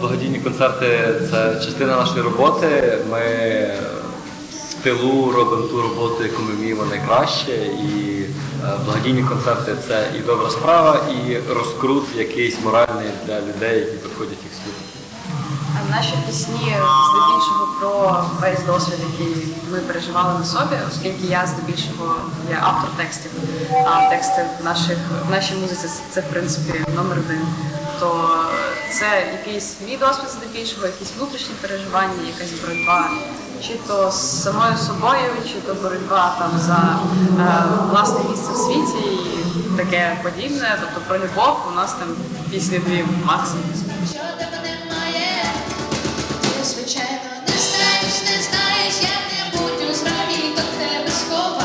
благодійні концерти це частина нашої роботи. Ми в тилу робимо ту роботу, яку ми вміємо найкраще. І е, благодійні концерти це і добра справа, і розкрут якийсь моральний для людей, які приходять їх слухати. Наші пісні здебільшого про весь досвід, який ми переживали на собі, оскільки я здебільшого є автор текстів, а тексти в наших в нашій музиці це в принципі номер один. То це якийсь мій досвід здебільшого, якісь внутрішні переживання, якась боротьба, чи то з самою собою, чи то боротьба там за е, власне місце в світі і таке подібне. Тобто про любов у нас там пісні дві максимум. Що тебе немає, ти звичайно не знаєш, не знаєш, як не будь у зраді, то тебе сховай.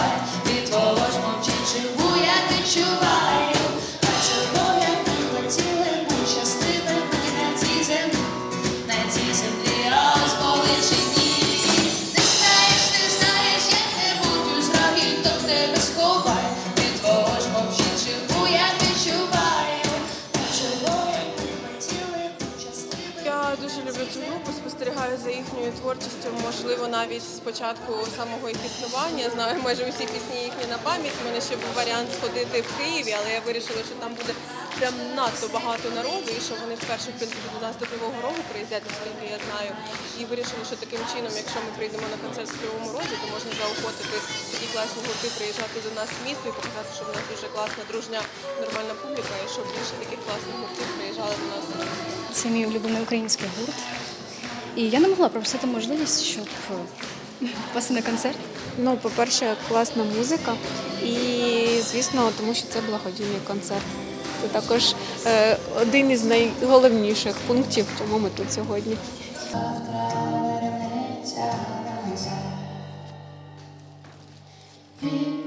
На люблю спостерігаю за їхньою творчістю, можливо, навіть з початку самого їх існування. Знаю майже усі пісні їхні на пам'ять. У мене ще був варіант сходити в Києві, але я вирішила, що там буде прям надто багато народу, і що вони вперше в принципі до нас до Кривого Рогу приїздять, наскільки я знаю. І вирішила, що таким чином, якщо ми прийдемо на концерт в Кривому Розі, то можна заохотити класні гурти приїжджати до нас в місто і показати, що в нас дуже класна, дружня, нормальна публіка, і щоб більше таких класних гуртів приїжджали до нас. Це мій улюблений український гурт. І я не могла пропустити можливість, щоб попасти на концерт. Ну, по-перше, класна музика, і звісно, тому що це благодійний концерт. Це також е, один із найголовніших пунктів, чому ми тут сьогодні. Hey.